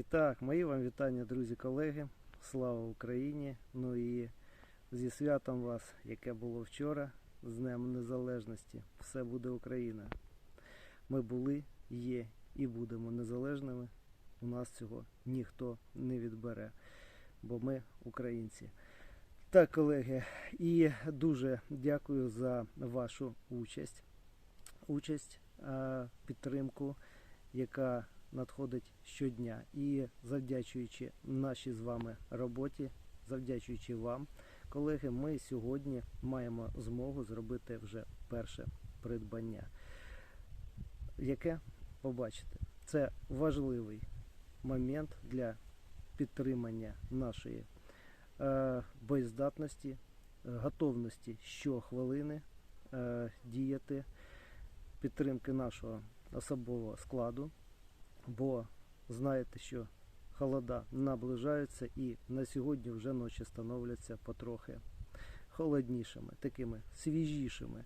І так, мої вам вітання, друзі, колеги. Слава Україні! Ну і зі святом вас, яке було вчора, з Днем Незалежності. Все буде Україна. Ми були, є і будемо незалежними. У нас цього ніхто не відбере, бо ми українці. Так, колеги, і дуже дякую за вашу участь, участь, підтримку, яка надходить щодня. І завдячуючи нашій з вами роботі, завдячуючи вам, колеги, ми сьогодні маємо змогу зробити вже перше придбання. Яке побачите, це важливий момент для підтримання нашої е, боєздатності, готовності щохвилини е, діяти, підтримки нашого особового складу, бо знаєте, що холода наближаються і на сьогодні вже ночі становляться потрохи холоднішими, такими свіжішими.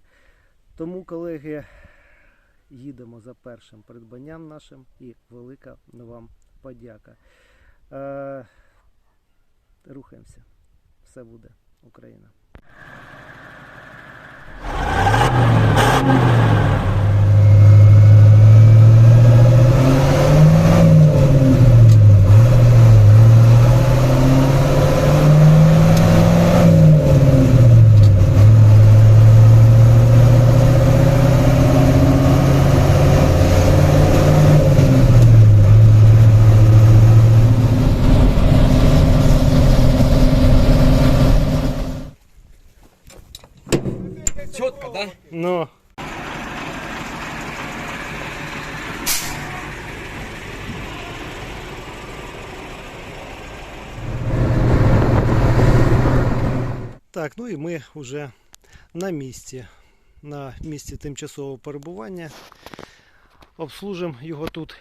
Тому, колеги, їдемо за першим придбанням нашим і велика вам подяка. Е, рухаємося. Все буде Україна. Четко, да? Ну. Так, ну і ми вже на місці, на місці тимчасового перебування. Обслужимо його тут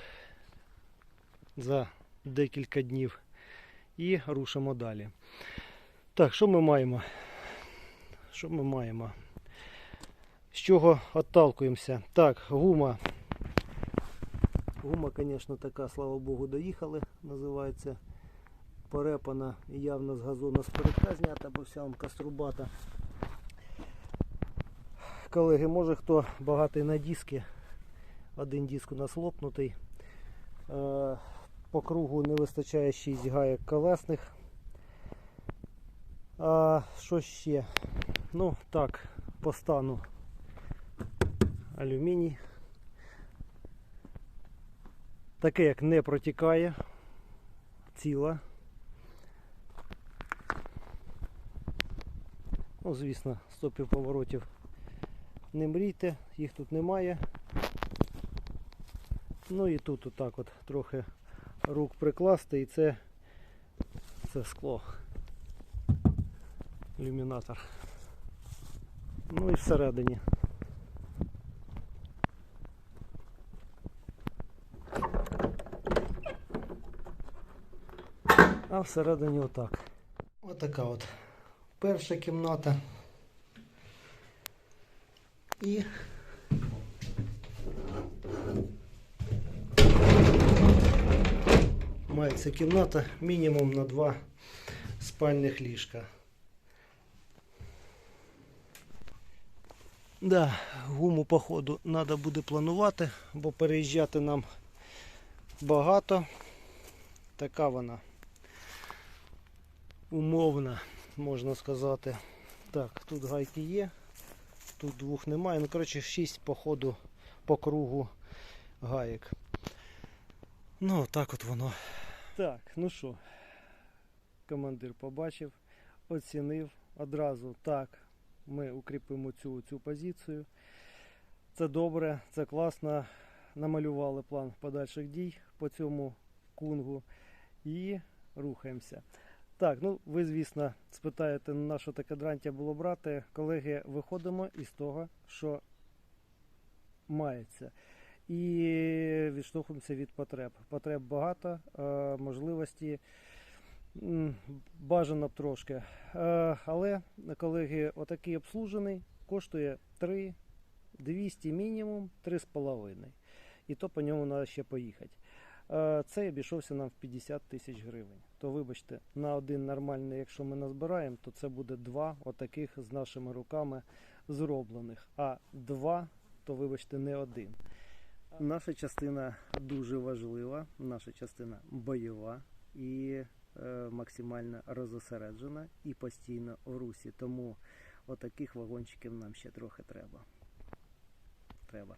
за декілька днів і рушимо далі. Так, що ми маємо? Що ми маємо? З чого отталкуємося? Так, гума. Гума, звісно, така, слава Богу, доїхали, називається. Перепана і явно з газону спередка знята, бо вся он каструбата. Колеги, може хто багатий на диски. Один диск у нас лопнутий. Е, По кругу не вистачає 6 гаєк колесних. А що ще? Ну так, по стану алюміній. Таке як не протікає, ціла. Ну, звісно, стопів поворотів не мрійте, їх тут немає. Ну і тут отак от трохи рук прикласти і це, це скло. Ілюмінатор. Ну і всередині. А всередині отак. Отака от перша кімната. І мається кімната мінімум на два спальних ліжка. Да, гуму походу треба буде планувати, бо переїжджати нам багато. Така вона умовна, можна сказати. Так, тут гайки є, тут двох немає. Ну, коротше, 6 по ходу по кругу гаєк. Ну, так от воно. Так, ну що, командир побачив, оцінив одразу так. Ми укріпимо цю, цю позицію. Це добре, це класно. Намалювали план подальших дій по цьому кунгу і рухаємося. Так, ну ви, звісно, спитаєте, на що таке дрантя було брати. Колеги, виходимо із того, що мається. І відштовхуємося від потреб. Потреб багато, е, можливості бажано б трошки. Е, Але, колеги, отакий обслужений коштує 3 200 мінімум, 3,5. І то по ньому треба ще поїхати. Е, Цей обійшовся нам в 50 тисяч гривень. То вибачте, на один нормальний, якщо ми назбираємо, то це буде два отаких з нашими руками зроблених. А два, то вибачте, не один. Наша частина дуже важлива, наша частина бойова і е, максимально розосереджена і постійно в русі. Тому отаких вагончиків нам ще трохи треба. Треба.